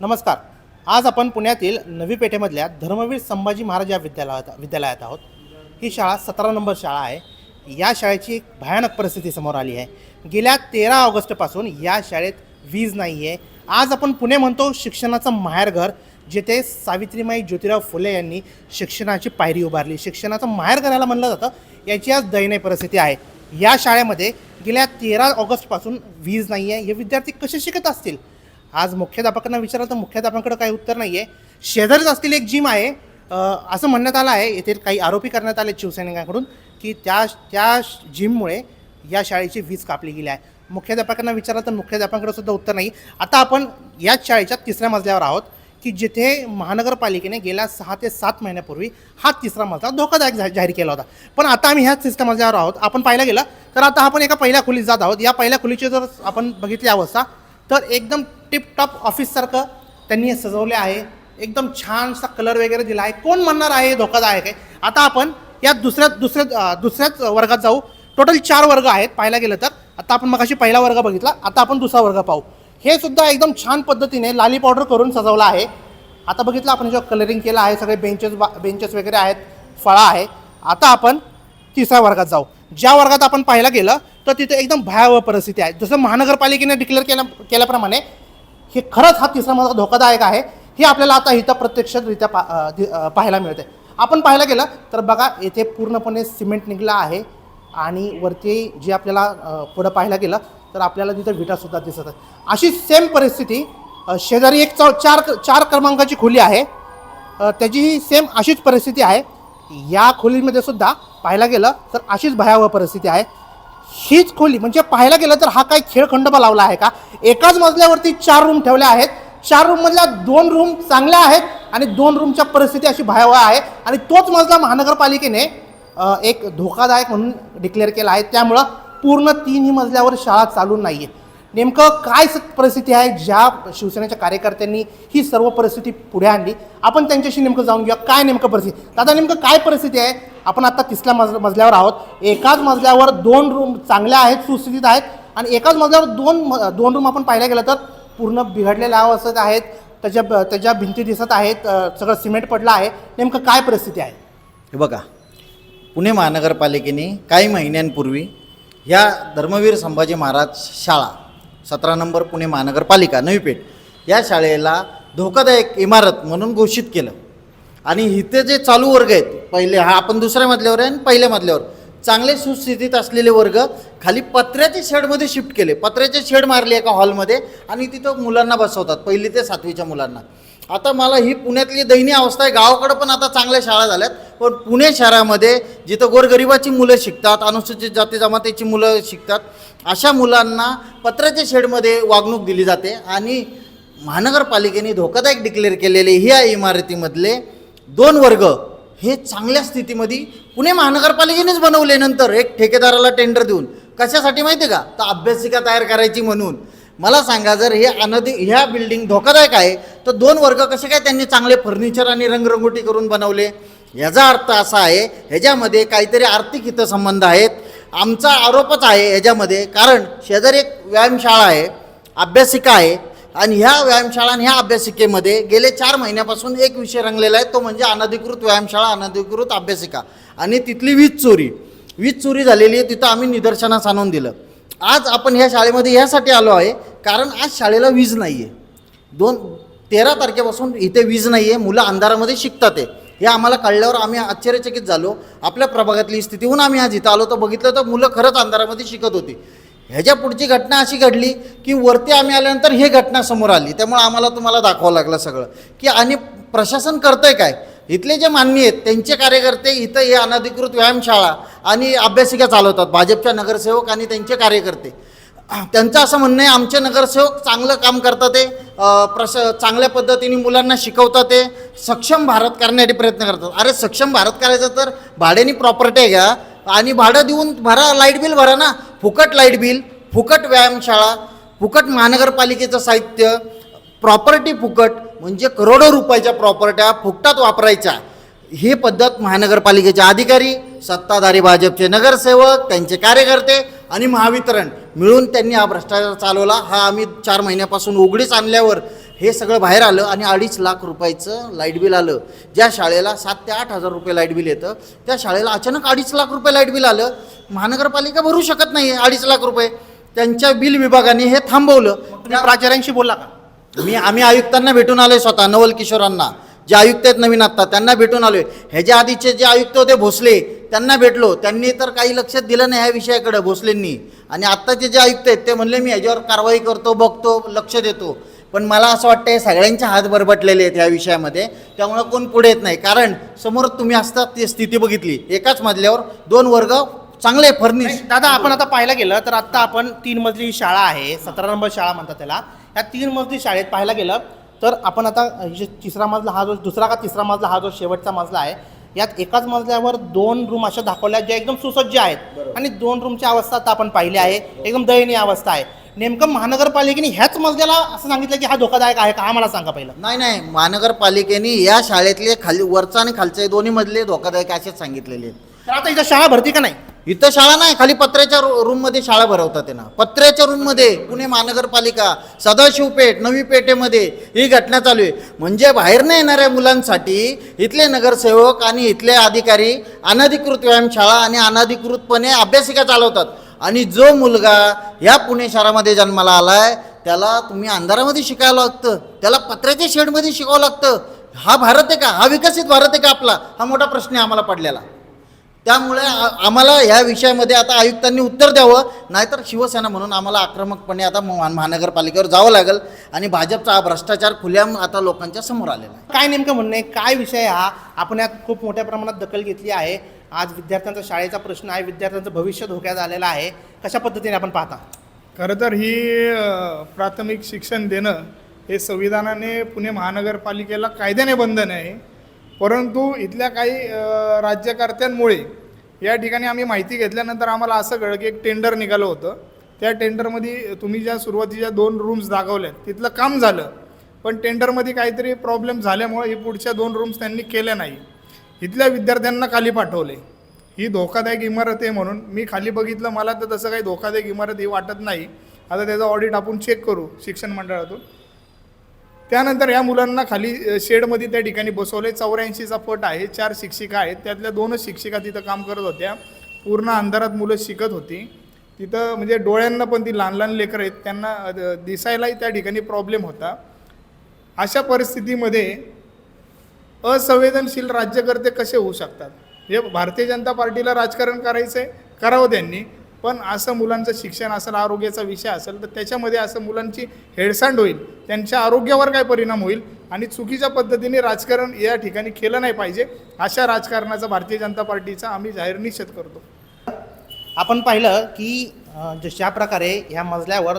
नमस्कार. आज आपण पुण्यातील नवी पेठेमधल्या धर्मवीर संभाजी महाराज या विद्यालयात विद्यालयात आहोत. ही शाळा सतरा नंबर शाळा आहे. या शाळेची एक भयानक परिस्थिती समोर आली आहे. गेल्या तेरा ऑगस्टपासून या शाळेत वीज नाही आहे. आज आपण पुणे म्हणतो शिक्षणाचं माहेरघर जेथे सावित्रीमाई ज्योतिराव फुले यांनी शिक्षणाची पायरी उभारली. शिक्षणाचं माहेरघर याला म्हणलं जातं याची आज दयनीय परिस्थिती आहे. या शाळेमध्ये गेल्या तेरा ऑगस्टपासून वीज नाही आहे. हे विद्यार्थी कसे शिकत असतील? आज मुख्याध्यापकांना विचारलं तर मुख्याध्यापकांकडे काही उत्तर नाही आहे शेजारीच असलेली एक जिम आहे. असं म्हणण्यात आलं आहे. येथे काही आरोपी करण्यात आले शिवसैनिकांकडून की त्या त्या जिममुळे या शाळेची वीज कापली गेली आहे. मुख्याध्यापकांना विचारलं तर मुख्याध्यापकांकडे सुद्धा उत्तर नाही. आता आपण याच शाळेच्या तिसऱ्या मजल्यावर आहोत की जिथे महानगरपालिकेने गेल्या सहा ते सात महिन्यापूर्वी हा तिसरा मजला धोकादायक जाहीर केला होता. पण आता आम्ही ह्याच तिसऱ्या मजल्यावर आहोत. आपण पाहिला गेलं तर आता आपण एका पहिल्या खोलीत जात आहोत. या पहिल्या खोलीची जर आपण बघितली अवस्था तर एकदम टिपटॉप ऑफिससारखं त्यांनी सजवले आहे. एकदम छानसा कलर वगैरे दिला आहे. कोण म्हणणार आहे हे धोकादायक आहे. आता आपण या दुसऱ्या दुसऱ्या दुसऱ्याच वर्गात जाऊ. टोटल चार वर्ग आहेत पाहायला गेलं तर. आता आपण मगाशी पहिला वर्ग बघितला. आता आपण दुसरा वर्ग पाहू. हे सुद्धा एकदम छान पद्धतीने लाली पावडर करून सजवलं आहे. आता बघितलं आपण जेव्हा कलरिंग केलं आहे सगळे बेंचेस बेंचेस वगैरे आहेत फळा आहे आता आपण तिसऱ्या वर्गात जाऊ. ज्या वर्गात आपण पाहायला गेलं तर तिथे एकदम भयावह परिस्थिती आहे. जसं महानगरपालिकेने डिक्लेअर केल्या केल्याप्रमाणे हे खरंच हा तिसरा महत्त्वाचा धोकादायक आहे. हे आपल्याला आता इथं प्रत्यक्षरित्या पा दि- पाहायला मिळते आपण पाहायला गेलं तर बघा येथे पूर्णपणे सिमेंट निघला आहे आणि वरती जे आपल्याला पुढं पाहायला गेलं तर आपल्याला तिथं विटासुद्धा दिसत आहे अशी सेम परिस्थिती शेजारी एक चौ चार चार क्रमांकाची खोली आहे. त्याची त्याचीही सेम अशीच परिस्थिती आहे. या खोलीमध्ये सुद्धा पाहायला गेलं तर अशीच भयावह परिस्थिती आहे. हीच खोली. म्हणजे पाहायला गेलं तर हा काही खेळखंडोबा लावला आहे का? एकाच मजल्यावरती चार रूम ठेवल्या आहेत. चार रूममधल्या दोन रूम चांगल्या आहेत आणि दोन रूमच्या परिस्थिती अशी भयावह आहे. आणि तोच मजला महानगरपालिकेने एक धोकादायक म्हणून डिक्लेअर केला आहे. त्यामुळं पूर्ण तीनही मजल्यावर शाळा चालू नाही आहे नेमकं काय स- परिस्थिती आहे? ज्या शिवसेनेच्या कार्यकर्त्यांनी ही सर्व परिस्थिती पुढे आणली आपण त्यांच्याशी नेमकं जाऊन घेऊया. काय नेमकं परिस्थिती? दादा नेमकं काय परिस्थिती आहे? आपण आता तिसऱ्या मज मजल्यावर आहोत. एकाच मजल्यावर दोन रूम चांगल्या आहेत सुस्थितीत आहेत आणि एकाच मजल्यावर दोन म- दोन रूम आपण पाहायला गेलं तर पूर्ण बिघडलेल्या अवस्थेत आहेत त्याच्या ब- त्याच्या भिंती दिसत आहेत सगळं सिमेंट पडलं आहे. नेमकं काय परिस्थिती आहे? हे बघा पुणे महानगरपालिकेने काही महिन्यांपूर्वी ह्या धर्मवीर संभाजी महाराज शाळा सतरा नंबर पुणे महानगरपालिका नवी पेठ या शाळेला धोकादायक इमारत म्हणून घोषित केलं. आणि इथे जे चालू वर्ग आहेत पहिले हा आपण दुसऱ्या मजल्यावर आहे आणि पहिल्या मजल्यावर. चांगले सुस्थितीत असलेले वर्ग खाली पत्र्याच्या शेडमध्ये शिफ्ट केले. पत्र्याचे शेड मारले एका हॉलमध्ये आणि तिथं मुलांना बसवतात पहिली ते सातवीच्या मुलांना. आता मला ही पुण्यातली दयनीय अवस्था आहे गावाकडं पण आता चांगल्या शाळा झाल्यात. पण पुणे शहरामध्ये जिथं गोरगरिबाची मुलं शिकतात अनुसूचित जाती जमातीची मुलं शिकतात अशा मुलांना पत्र्याच्या शेडमध्ये वागणूक दिली जाते आणि महानगरपालिकेने धोकादायक डिक्लेअर केलेले ह्या इमारतीमधले दोन वर्ग हे चांगल्या स्थितीमध्ये पुणे महानगरपालिकेनेच बनवले. नंतर एक ठेकेदाराला टेंडर देऊन कशासाठी माहिती आहे का? तर अभ्यासिका तयार करायची म्हणून. मला सांगा जर हे अनधी ह्या बिल्डिंग धोकादायक आहे तर दोन वर्ग कसे काय त्यांनी चांगले फर्निचर आणि रंगरंगोटी करून बनवले? याचा अर्थ असा आहे ह्याच्यामध्ये काहीतरी आर्थिक हितसंबंध आहेत. आमचा आरोपच आहे ह्याच्यामध्ये कारण शेजारी एक व्यायामशाळा आहे अभ्यासिका आहे. आणि ह्या व्यायामशाळा आणि ह्या अभ्यासिकेमध्ये गेले चार महिन्यापासून एक विषय रंगलेला आहे तो म्हणजे अनधिकृत व्यायामशाळा अनधिकृत अभ्यासिका. आणि तिथली वीज चोरी. वीज चोरी झालेली आहे तिथं आम्ही निदर्शनास आणून दिलं. आज आपण ह्या शाळेमध्ये ह्यासाठी आलो आहे कारण आज शाळेला वीज नाही आहे दोन तेरा तारखेपासून इथे वीज नाही आहे मुलं अंधारामध्ये शिकतात आहे. हे आम्हाला कळल्यावर आम्ही आश्चर्यचकित झालो. आपल्या प्रभागातली स्थितीहून आम्ही आज इथं आलो. तर बघितलं तर मुलं खरंच अंधारामध्ये शिकत होती. ह्याच्या पुढची घटना अशी घडली की वरती आम्ही आल्यानंतर हे घटना समोर आली. त्यामुळे आम्हाला तुम्हाला दाखवावं लागलं सगळं. की आणि प्रशासन करतंय काय? इथले जे मान्य आहेत त्यांचे कार्यकर्ते इथं हे अनधिकृत व्यायामशाळा आणि अभ्यासिका चालवतात. भाजपच्या नगरसेवक आणि त्यांचे कार्यकर्ते. त्यांचं असं म्हणणं आहे आमचे नगरसेवक चांगलं काम करतात ते प्रश चांगल्या पद्धतीने मुलांना शिकवतात ते सक्षम भारत करण्यासाठी प्रयत्न करतात. अरे सक्षम भारत करायचं तर भाड्याने प्रॉपर्टी घ्या आणि भाडं देऊन भरा लाइट बिल भरा ना. फुकट लाइट बिल फुकट व्यायामशाळा फुकट महानगरपालिकेचं साहित्य प्रॉपर्टी फुकट म्हणजे करोडो रुपयाच्या प्रॉपर्ट्या फुकटात वापरायच्या. ही पद्धत महानगरपालिकेचे अधिकारी सत्ताधारी भाजपचे नगरसेवक त्यांचे कार्यकर्ते आणि महावितरण मिळून त्यांनी हा भ्रष्टाचार चालवला. हा आम्ही चार महिन्यापासून उघडीच आणल्यावर हे सगळं बाहेर आलं आणि अडीच लाख रुपयाचं लाइट बिल आलं. ज्या शाळेला सात ते आठ हजार रुपये लाइट बिल येतं त्या शाळेला अचानक अडीच लाख रुपये लाइट बिल आलं. महानगरपालिका भरू शकत नाही अडीच लाख रुपये. त्यांच्या बिल विभागाने हे थांबवलं. तुम्ही प्राचार्यांशी बोलला का? मी आम्ही आयुक्तांना भेटून आलोय स्वतः नवल किशोरांना. जे आयुक्त आहेत नवीन आत्ता त्यांना भेटून आलोय. ह्याच्या आधीचे जे आयुक्त होते भोसले त्यांना भेटलो त्यांनी तर काही लक्ष दिलं नाही ह्या विषयाकडे भोसलेंनी. आणि आत्ताचे जे आयुक्त आहेत ते म्हणले मी याच्यावर कारवाई करतो बघतो लक्ष देतो. पण मला असं वाटतं हे सगळ्यांचे हात बरबटलेले आहेत ह्या विषयामध्ये. त्यामुळं कोण पुढे येत नाही. कारण समोर तुम्ही असतात ती स्थिती बघितली. एकाच मजल्यावर दोन वर्ग चांगले फर्निश. दादा आपण आता पाहायला गेलं तर आत्ता आपण तीन मजली शाळा आहे सतरा नंबर शाळा म्हणतात त्याला. या तीन मजली शाळेत पाहायला गेलं तर आपण आता जे तिसरा मजला हा जो दुसरा का तिसरा मजला हा जो शेवटचा मजला आहे यात एकाच मजल्यावर दोन रूम अशा दाखवल्या ज्या एकदम सुसज्ज आहेत. आणि दोन रूमची अवस्था आता आपण पाहिली आहे. एकदम दयनीय अवस्था आहे. नेमकं महानगरपालिकेने ह्याच मजल्याला असं सांगितलं की हा धोकादायक आहे का? हा मला सांगा पहिलं. नाही नाही. महानगरपालिकेने या शाळेतले खाली वरचा आणि खालचे दोन्ही मधले धोकादायक असेच सांगितलेले आहेत. तर आता इथं शाळा भरती का नाही? इथं शाळा नाही खाली पत्र्याच्या रूममध्ये शाळा भरवतात त्यांना. पत्र्याच्या रूममध्ये पुणे महानगरपालिका सदाशिवपेठ नवी पेठेमध्ये ही घटना चालू आहे. म्हणजे बाहेर येणाऱ्या मुलांसाठी इथले नगरसेवक आणि इथले अधिकारी अनधिकृत व्यायामशाळा आणि अनधिकृतपणे अभ्यासिका चालवतात. आणि जो मुलगा या पुणे शहरामध्ये जन्माला आलाय त्याला तुम्ही अंधारामध्ये शिकायला लागतं त्याला पत्र्याच्या शेडमध्ये शिकावं लागतं. हा भारत आहे का? हा विकसित भारत आहे का आपला? हा मोठा प्रश्न आहे आम्हाला पडलेला. त्यामुळे आम्हाला ह्या विषयामध्ये आता आयुक्तांनी उत्तर द्यावं. नाहीतर शिवसेना म्हणून आम्हाला आक्रमकपणे आता महा- महानगरपालिकेवर जावं लागेल आणि भाजपचा हा भ्रष्टाचार खुल्याम आता लोकांच्या समोर आलेला आहे. काय नेमकं म्हणणं आहे? काय विषय हा? आपण यात खूप मोठ्या प्रमाणात दखल घेतली आहे. आज विद्यार्थ्यांचा शाळेचा प्रश्न आहे. विद्यार्थ्यांचं भविष्य धोक्यात आलेलं आहे. कशा पद्धतीने आपण पाहता? खरं तर ही प्राथमिक शिक्षण देणं हे संविधानाने पुणे महानगरपालिकेला कायद्याने बंधन आहे. परंतु इथल्या काही राज्यकर्त्यांमुळे या ठिकाणी आम्ही माहिती घेतल्यानंतर आम्हाला असं कळलं की एक टेंडर निघालं होतं. त्या टेंडरमध्ये तुम्ही ज्या सुरुवातीच्या दोन रूम्स दाखवल्यात तिथलं काम झालं. पण टेंडरमध्ये काहीतरी प्रॉब्लेम झाल्यामुळे ही पुढच्या दोन रूम्स त्यांनी केल्या नाही. इथल्या विद्यार्थ्यांना खाली पाठवले. ही धोकादायक इमारत आहे म्हणून मी खाली बघितलं मला तर तसं काही धोकादायक इमारत ही वाटत नाही. आता त्याचं ऑडिट आपण चेक करू शिक्षण मंडळातून. त्यानंतर या मुलांना खाली शेडमध्ये त्या ठिकाणी बसवले. चौऱ्याऐंशीचा फट आहे चार शिक्षिका आहेत. त्यातल्या दोनच शिक्षिका तिथं काम करत होत्या. पूर्ण अंधारात मुलं शिकत होती. तिथं म्हणजे डोळ्यांना पण ती लहान लहान लेकरं आहेत. त्यांना दिसायलाही त्या ठिकाणी प्रॉब्लेम होता. अशा परिस्थितीमध्ये असंवेदनशील राज्यकर्ते कसे होऊ शकतात? हे भारतीय जनता पार्टीला राजकारण करायचं आहे करावं त्यांनी. पण असं मुलांचं शिक्षण असेल आरोग्याचा विषय असेल तर त्याच्यामध्ये असं मुलांची हेळसांड होईल. त्यांच्या आरोग्यावर काय परिणाम होईल? आणि चुकीच्या पद्धतीने राजकारण या ठिकाणी केलं नाही पाहिजे अशा राजकारणाचा भारतीय जनता पार्टीचा आम्ही जाहीर निषेध करतो. आपण पाहिलं की जशा प्रकारे ह्या मजल्यावर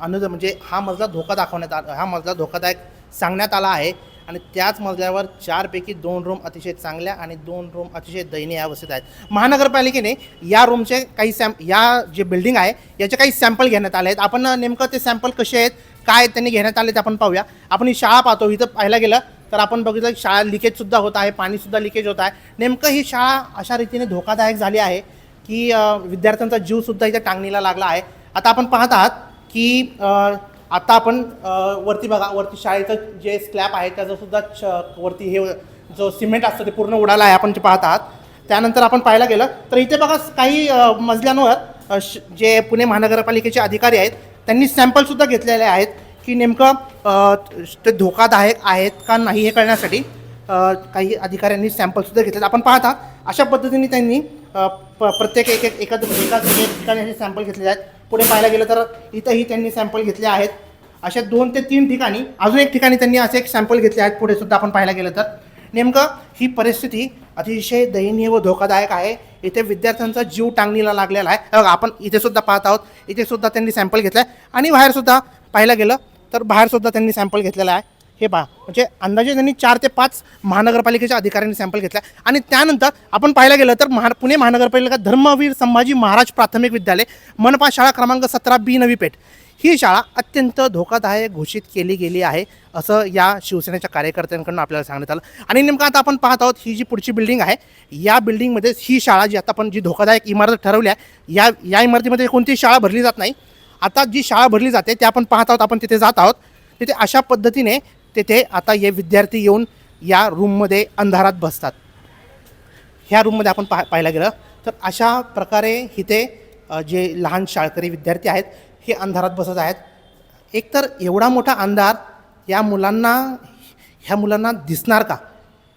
अनुज म्हणजे हा मजला धोका दाखवण्यात आला हा मजला धोकादायक सांगण्यात आला आहे. आणि त्याच मजल्यावर चारपैकी दोन रूम अतिशय चांगल्या आणि दोन रूम अतिशय दयनीय अवस्थेत आहेत. महानगरपालिकेने या रूमचे काही सॅम या जे बिल्डिंग आहे याचे काही सॅम्पल घेण्यात आले आहेत आपण नेमकं ते सॅम्पल कसे आहेत काय त्यांनी घेण्यात आले ते आपण पाहूया. आपण ही शाळा पाहतो इथं पाहायला गेलं तर आपण बघितलं शाळा लिकेजसुद्धा होत आहे पाणीसुद्धा लिकेज होत आहे. नेमकं ही शाळा अशा रीतीने धोकादायक झाली आहे की विद्यार्थ्यांचा जीवसुद्धा इथे टांगणीला लागला आहे. आता आपण पाहत आहात की आता आपण वरती बघा वरती शाळेचं जे स्लॅब आहे त्याचं सुद्धा छ वरती हे जो सिमेंट असतं ते पूर्ण उडाला आहे आपण जे पाहत आहात. त्यानंतर आपण पाहायला गेलं तर इथे बघा काही मजल्यांवर श- जे पुणे महानगरपालिकेचे अधिकारी आहेत त्यांनी सॅम्पलसुद्धा घेतलेले आहेत की नेमकं ते धोकादायक आहेत का नाही हे कळण्यासाठी काही अधिकाऱ्यांनी सॅम्पलसुद्धा घेतले आपण पाहता अशा पद्धतीने त्यांनी प प्रत्येक एक एक एका एकाच एक ठिकाणी सॅम्पल घेतलेले आहेत. पुढे पाहायला गेलं तर इथंही त्यांनी सॅम्पल घेतले आहेत. अशा दोन ते तीन ठिकाणी अजून एक ठिकाणी त्यांनी असे एक सॅम्पल घेतले आहेत. पुढे सुद्धा आपण पाहायला गेलं तर. नेमकं ही परिस्थिती अतिशय दयनीय व धोकादायक आहे. इथे विद्यार्थ्यांचा जीव टांगणीला लागलेला आहे. आपण इथे सुद्धा पाहत आहोत. इथे सुद्धा त्यांनी सॅम्पल घेतला आहे आणि बाहेर सुद्धा पाहायला गेलं तर बाहेर सुद्धा त्यांनी सॅम्पल घेतलेला आहे. हे पहा म्हणजे अंदाजे त्यांनी चार ते पाच महानगरपालिकेच्या अधिकाऱ्यांनी सॅम्पल घेतला. आणि त्यानंतर आपण पाहायला गेलं तर महा पुणे महानगरपालिका धर्मवीर संभाजी महाराज प्राथमिक विद्यालय मनपा शाळा क्रमांक सतरा बी नवी पेठ. ही शाळा अत्यंत धोकादायक घोषित केली गेली आहे असं या शिवसेनेच्या कार्यकर्त्यांकडून आपल्याला सांगण्यात आलं. आणि नेमकं आता आपण पाहत आहोत ही जी पुढची बिल्डिंग आहे या बिल्डिंगमध्ये ही शाळा जी आता आपण जी धोकादायक इमारत ठरवली आहे या या इमारतीमध्ये कोणतीही शाळा भरली जात नाही. आता जी शाळा भरली जाते ते आपण पाहत आहोत आपण तिथे जात आहोत. तिथे अशा पद्धतीने तेथे आता हे विद्यार्थी येऊन या रूममध्ये अंधारात बसतात. ह्या रूममध्ये आपण पाह पाहायला गेलं तर अशा प्रकारे इथे जे लहान शाळकरी विद्यार्थी आहेत हे अंधारात बसत आहेत. एकतर एवढा मोठा अंधार या मुलांना ह्या मुलांना दिसणार का?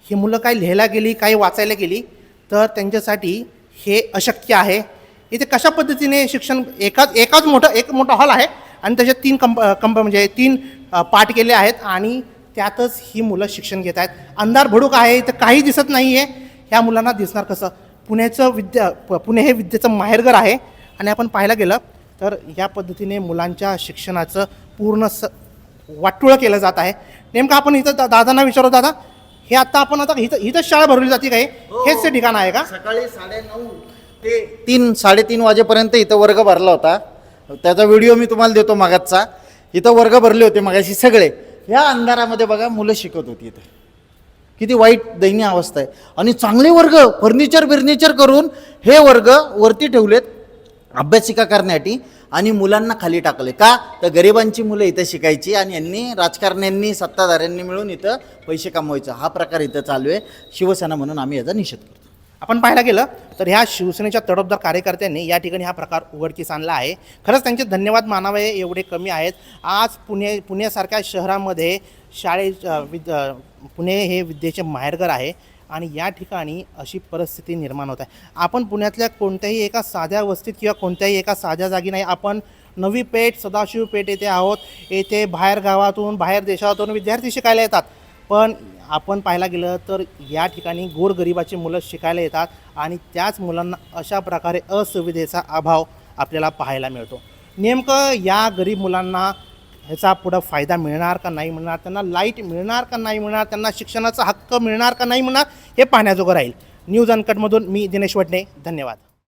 ही मुलं काय लिहायला गेली काही वाचायला गेली तर त्यांच्यासाठी हे अशक्य आहे. इथे कशा पद्धतीने शिक्षण एकाच एकाच मोठं एक मोठा हॉल आहे. आणि त्याच्यात तीन कंप कंप म्हणजे तीन पाठ केले आहेत आणि त्यातच ही मुलं शिक्षण घेत आहेत. अंधार भडूक आहे तर काही दिसत नाही आहे ह्या मुलांना दिसणार कसं? पुण्याचं विद्या पुणे हे विद्येचं माहेरघर आहे. आणि आपण पाहायला गेलं तर या पद्धतीने मुलांच्या शिक्षणाचं पूर्ण स वाटोळं केलं जात आहे. नेमकं आपण इथं दा- दादांना विचारू दादा. हे आता आपण आता इथं इथंच शाळा भरवली जाते काय? हेच ते ठिकाण आहे का? सकाळी साडेनऊ ते तीन साडेतीन वाजेपर्यंत इथं वर्ग भरला होता. त्याचा व्हिडिओ मी तुम्हाला देतो मागातचा. इथं वर्ग भरले होते मागाशी सगळे. ह्या अंधारामध्ये बघा मुलं शिकत होती इथं. किती वाईट दयनीय अवस्था आहे. आणि चांगले वर्ग फर्निचर बिर्निचर करून हे वर्ग वरती ठेवलेत अभ्यासिका करण्यासाठी आणि मुलांना खाली टाकले. का? तर गरिबांची मुलं इथं शिकायची आणि यांनी राजकारण्यांनी सत्ताधाऱ्यांनी मिळून इथं पैसे कमवायचं. हा प्रकार इथं चालू आहे. शिवसेना म्हणून आम्ही याचा निषेध करतो. आपण पाहायला गेलं तर ह्या शिवसेनेच्या तडफदार कार्यकर्त्यांनी या ठिकाणी हा प्रकार उघडकीस आणला आहे. खरंच त्यांचे धन्यवाद मानावे एवढे कमी आहेत. आज पुणे पुण्यासारख्या शहरामध्ये शाळे विद पुणे हे विद्येचे माहेरघर आहे आणि या ठिकाणी अशी परिस्थिती निर्माण होत आहे. आपण पुण्यातल्या कोणत्याही एका साध्या वस्तीत किंवा कोणत्याही एका साध्या जागी नाही. आपण नवी पेठ सदाशिव पेठ येथे आहोत. येथे बाहेर गावातून बाहेर देशातून विद्यार्थी शिकायला येतात. पण आपण पाहायला गेलं तर या ठिकाणी गोरगरिबाची मुलं शिकायला येतात आणि त्याच मुलांना अशा प्रकारे असुविधेचा अभाव आपल्याला पाहायला मिळतो. नेमकं या गरीब मुलांना ह्याचा पुढं फायदा मिळणार का नाही मिळणार त्यांना लाइट मिळणार का नाही मिळणार त्यांना शिक्षणाचा हक्क मिळणार का नाही मिळणार हे पाहण्याजोगं राहील. न्यूज अनकटमधून मी दिनेश वडणे धन्यवाद.